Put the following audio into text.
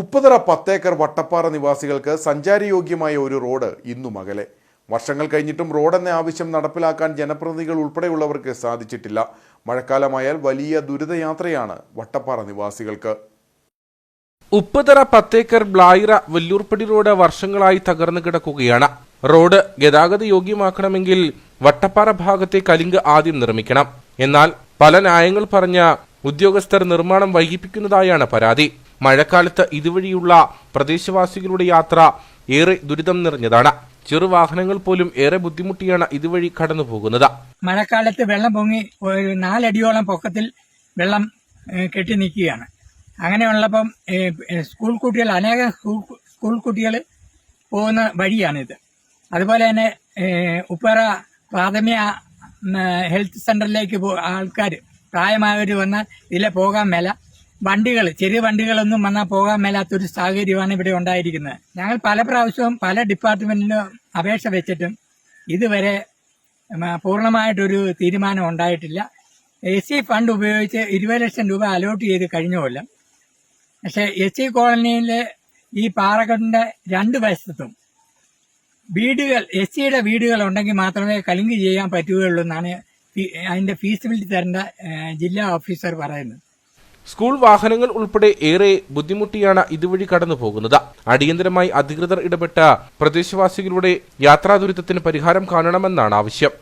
ഉപ്പുതറ പത്തേക്കർ വട്ടപ്പാറ നിവാസികൾക്ക് സഞ്ചാരയോഗ്യമായ ഒരു റോഡ് ഇന്നും അകലെ വർഷങ്ങൾ കഴിഞ്ഞിട്ടും റോഡെന്ന ആവശ്യം നടപ്പിലാക്കാൻ ജനപ്രതിനിധികൾ ഉൾപ്പെടെയുള്ളവർക്ക് സാധിച്ചിട്ടില്ല. മഴക്കാലമായാൽ വലിയ ദുരിതയാത്രയാണ് വട്ടപ്പാറ നിവാസികൾക്ക്. ഉപ്പുതറ പത്തേക്കർ ബ്ലായിറ വല്ലൂർപ്പടി റോഡ് വർഷങ്ങളായി തകർന്നു കിടക്കുകയാണ്. റോഡ് ഗതാഗത യോഗ്യമാക്കണമെങ്കിൽ വട്ടപ്പാറ ഭാഗത്തെ കലിങ്ക് ആദ്യം നിർമ്മിക്കണം. എന്നാൽ പല ന്യായങ്ങൾ പറഞ്ഞ ഉദ്യോഗസ്ഥർ നിർമ്മാണം വൈകിപ്പിക്കുന്നതായാണ് പരാതി. മഴക്കാലത്ത് ഇതുവഴിയുള്ള പ്രദേശവാസികളുടെ യാത്ര ഏറെ ദുരിതം നിറഞ്ഞതാണ്. ചെറുവാഹനങ്ങൾ പോലും ഏറെ ബുദ്ധിമുട്ടിയാണ് ഇതുവഴി കടന്നു പോകുന്നത് മഴക്കാലത്ത് വെള്ളം പൊങ്ങി ഒരു നാലടിയോളം പൊക്കത്തിൽ വെള്ളം കെട്ടി നിൽക്കുകയാണ്. അങ്ങനെയുള്ളപ്പം സ്കൂൾ കുട്ടികൾ അനേകം സ്കൂൾ കുട്ടികൾ പോകുന്ന വഴിയാണിത്. അതുപോലെ തന്നെ ഉപ്പറ പ്രാഥമിക ഹെൽത്ത് സെന്ററിലേക്ക് ആൾക്കാർ പ്രായമായവർ വന്നാൽ ഇതിലെ പോകാൻ മേല. വണ്ടികൾ ചെറിയ വണ്ടികളൊന്നും വന്നാൽ പോകാൻ മേലാത്തൊരു സാഹചര്യമാണ് ഇവിടെ ഉണ്ടായിരിക്കുന്നത്. ഞങ്ങൾ പല പ്രാവശ്യവും പല ഡിപ്പാർട്ട്മെന്റിലും അപേക്ഷ വെച്ചിട്ടും ഇതുവരെ പൂർണമായിട്ടൊരു തീരുമാനം ഉണ്ടായിട്ടില്ല. എസ് സി ഫണ്ട് ഉപയോഗിച്ച് ഇരുപത് ലക്ഷം രൂപ അലോട്ട് ചെയ്ത് കഴിഞ്ഞ കൊല്ലം. പക്ഷേ എസ് സി കോളനിയിലെ ഈ പാറക്കെട്ടിന്റെ രണ്ട് വശത്തും വീടുകൾ എസ് സിയുടെ വീടുകൾ ഉണ്ടെങ്കിൽ മാത്രമേ കലിങ്ക് ചെയ്യാൻ പറ്റുകയുള്ളൂ എന്നാണ് അതിന്റെ ഫീസിബിലിറ്റി തരേണ്ട ജില്ലാ ഓഫീസർ പറയുന്നത്. സ്കൂൾ വാഹനങ്ങൾ ഉൾപ്പെടെ ഏറെ ബുദ്ധിമുട്ടിയാണ് ഇതുവഴി കടന്നു പോകുന്നത് അടിയന്തരമായി അധികൃതർ ഇടപെട്ട പ്രദേശവാസികളുടെ യാത്രാ ദുരിതത്തിന് പരിഹാരം കാണണമെന്നാണ് ആവശ്യം.